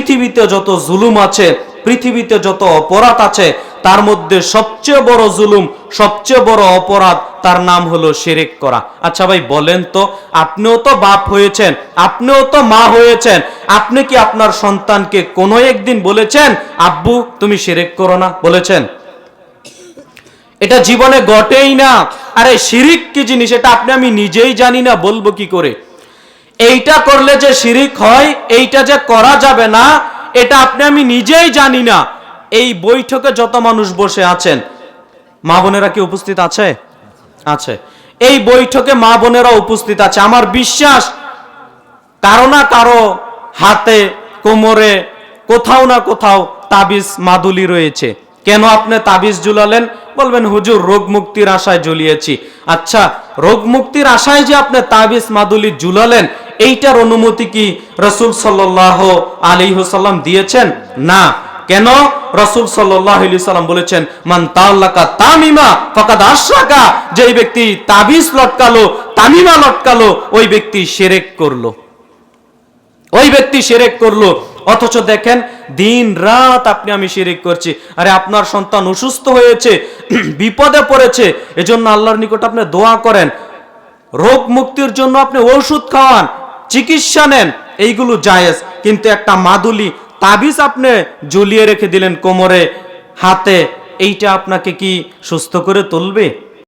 পৃথিবীতে যত জুলুম আছে, পৃথিবীতে যত অপরাধ আছে, তার মধ্যে সবচেয়ে বড় জুলুম, সবচেয়ে বড় অপরাধ, তার নাম হলো শিরিক করা। আচ্ছা ভাই, বলেন তো, আপনিও তো বাপ হয়েছেন, আপনিও তো মা হয়েছেন, আপনি কি আপনার সন্তানকে কোনো একদিন বলেছেন, আব্বু, তুমি শিরিক করো না? বলেছেন। এটা জীবনে ঘটেই না। আরে, শিরিক কি জিনিস? এটা আপনি, আমি নিজেই জানি না, বলব কি করে? এইটা করলে যে শিরিক হয়, এইটা যে করা যাবে না, এটা আপনি আমি নিজেই জানি না। এই বৈঠকে যত মানুষ বসে আছেন, মা বোনেরা কি উপস্থিত আছে? আছে। এই বৈঠকে মা বোনেরা উপস্থিত আছে। আমার বিশ্বাস, কারও না কারও হাতে, কোমরে, কোথাও না কোথাও তাবিজ মাদুলি রয়েছে। কেন আপনি তাবিজ ঝুলালেন? বলবেন, হুজুর, রোগ মুক্তির আশায় ঝুলিয়েছি। আচ্ছা রোগ মুক্তির আশায় যে আপনি তাবিজ মাদুলি ঝুলালেন এইটার অনুমতি কি রসুল সাল্লাহ আলী সাল্লাম দিয়েছেন? না। কেন? রসুল সাল্লাম বলেছেন, মান তাল্লাকা তামিমা ফাকাদ আশরাকা। যেই ব্যক্তি তাবিজ লটকালো, তামিমা লটকালো, ওই ব্যক্তি সেরেক করল। ওই ব্যক্তি শিরেক করল। অথচ দেখেন, দিন রাত আপনি আমি শিরিক করছি। আরে আপনার সন্তান অসুস্থ হয়েছে, বিপদে পড়েছে, এজন্য আল্লাহর নিকট আপনি দোয়া করেন। রোগ মুক্তির জন্য আপনি ওষুধ খাওয়ান। চিকিৎসা নেন, এইগুলো জায়েজ। কিন্তু একটা মাদুলি তাবিজ আপনি ঝুলিয়ে রেখে দিলেন কোমরে, হাতে, এইটা আপনাকে কি সুস্থ করে তুলবে?